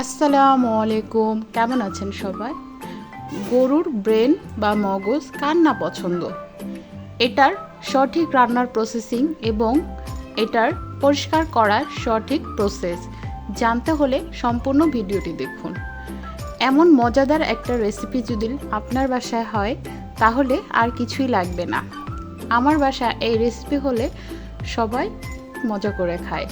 আসসালামু আলাইকুম। কেমন আছেন সবাই? গরুর ব্রেন বা মগজ কার না পছন্দ? এটার সঠিক রান্নার প্রসেসিং এবং এটার পরিষ্কার করার সঠিক প্রসেস জানতে হলে সম্পূর্ণ ভিডিওটি দেখুন। এমন মজাদার একটা রেসিপি যদি আপনার বাসায় হয়, তাহলে আর কিছুই লাগবে না। আমার বাসায় এই রেসিপি হলে সবাই মজা করে খায়।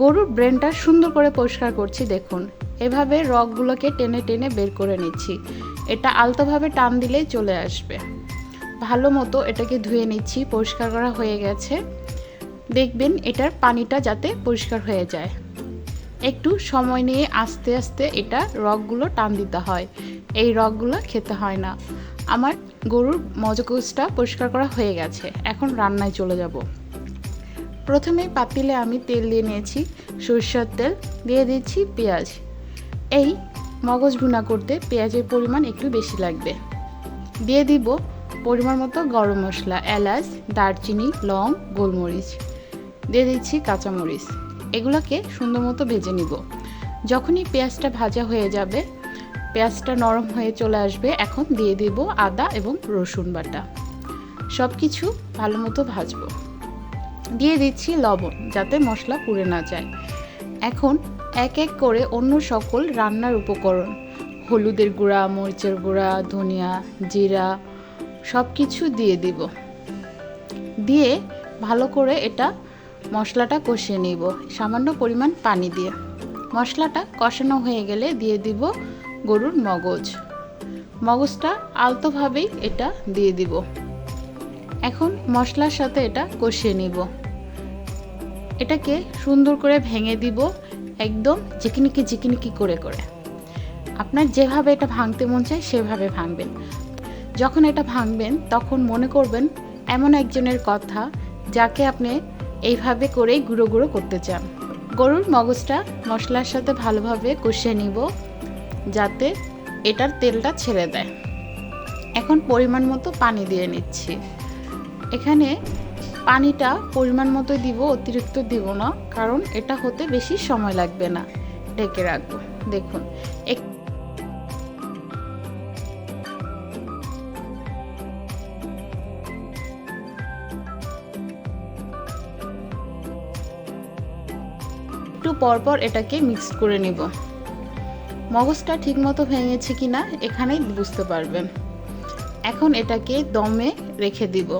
গরুর ব্রেনটা সুন্দর করে পরিষ্কার করছি দেখুন। এভাবে রগগুলোকে টেনে টেনে বের করে নিচ্ছি। এটা আলতোভাবে টান দিলেই চলে আসবে। ভালো মতো এটাকে ধুয়ে নিচ্ছি, পরিষ্কার করা হয়ে গেছে। দেখবেন এটার পানিটা যাতে পরিষ্কার হয়ে যায়। একটু সময় নিয়ে আস্তে আস্তে এটা রগগুলো টান দিতে হয়। এই রগগুলো খেতে হয় না। আমার গরুর মজকুচটা পরিষ্কার করা হয়ে গেছে। এখন রান্নায় চলে যাব। প্রথমে পাতিলে আমি তেল দিয়ে নিয়েছি। সরষের তেল দিয়ে দিচ্ছি পেঁয়াজ। এই মগজ ভুনা করতে পেঁয়াজের পরিমাণ একটু বেশি লাগবে। দিয়ে দিব পরিমাণ মতো গরম মশলা, এলাচ, দারচিনি, লং, গোলমরিচ। দিয়ে দিচ্ছি কাঁচামরিচ। এগুলোকে সুন্দর মতো ভেজে নিব। যখনই পেঁয়াজটা ভাজা হয়ে যাবে, পেঁয়াজটা নরম হয়ে চলে আসবে, এখন দিয়ে দিব আদা এবং রসুন বাটা। সব কিছু ভালো মতো ভাজবো। দিয়ে দিচ্ছি লবণ যাতে মশলা পুড়ে না যায়। এখন এক এক করে অন্য সকল রান্নার উপকরণ। হলুদের গুঁড়া, মরিচের গুঁড়া, ধনিয়া, জিরা সব কিছু দিয়ে দিব। দিয়ে ভালো করে এটা মশলাটা কষিয়ে নিব, সামান্য পরিমাণ পানি দিয়ে। মশলাটা কষানো হয়ে গেলে দিয়ে দিব গরুর মগজ। মগজটা আলতোভাবেই এটা দিয়ে দিব। এখন মশলার সাথে এটা কষিয়ে নিব। এটাকে সুন্দর করে ভেঙে দিব একদম জিকিনিকি জিকিনিকি করে করে। আপনার যেভাবে এটা ভাঙতে মন চায়, সেভাবে ভাঙবেন। যখন এটা ভাঙবেন, তখন মনে করবেন এমন একজনের কথা যাকে আপনি এইভাবে করেই গুঁড়ো গুঁড়ো করতে চান। গরুর মগজটা মশলার সাথে ভালোভাবে কষিয়ে নিব, যাতে এটার তেলটা ছেড়ে দেয়। এখন পরিমাণ মতো পানি দিয়ে নিচ্ছি। এখানে পানিটা পরিমাণ মতো দিব, অতিরিক্ত দিব না, কারণ এটা হতে বেশি সময় লাগবে না। ঢেকে রাখব, দেখুন। এক একটু পরপর এটাকে মিক্স করে নিব। মগজটা ঠিকমতো ভেঙেছে কিনা, এখানেই বুঝতে পারবেন। এখন এটাকে দমে রেখে দিব।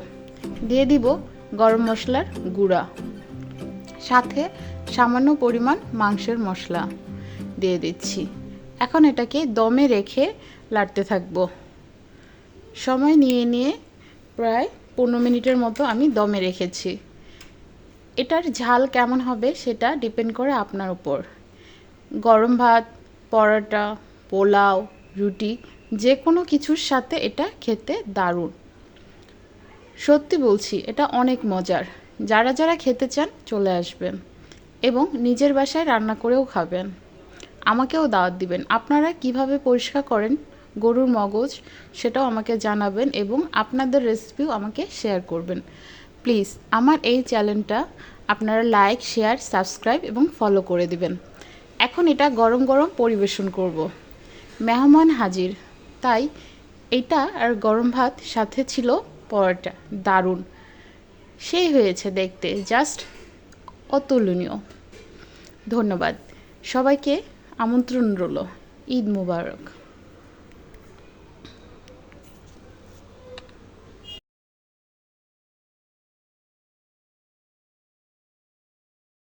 দিয়ে দিব গরম মশলার গুঁড়া। সাথে সামান্য পরিমাণ মাংসের মশলা দিয়ে দিচ্ছি। এখন এটাকে দমে রেখে লাড়তে থাকব। সময় নিয়ে নিয়ে প্রায় পনেরো মিনিটের মতো আমি দমে রেখেছি। এটার ঝাল কেমন হবে সেটা ডিপেন্ড করে আপনার উপর। গরম ভাত, পরোটা, পোলাও, রুটি যে কোনো কিছুর সাথে এটা খেতে দারুণ। সত্যি বলছি, এটা অনেক মজার। যারা যারা খেতে চান, চলে আসবেন এবং নিজের বাসায় রান্না করেও খাবেন। আমাকেও দাওয়াত দিবেন। আপনারা কীভাবে পরিষ্কার করেন গরুর মগজ, সেটাও আমাকে জানাবেন এবং আপনাদের রেসিপিও আমাকে শেয়ার করবেন। প্লিজ আমার এই চ্যানেলটা আপনারা লাইক শেয়ার সাবস্ক্রাইব এবং ফলো করে দিবেন। এখন এটা গরম গরম পরিবেশন করব। মেহমান হাজির। তাই এটা আর গরম ভাত সাথে ছিল পরোটা দারুণ। সেই হয়েছে দেখতে জাস্ট অতুলনীয়। ধন্যবাদ। সবাইকে আমন্ত্রণ রইল। ঈদ মুবারক।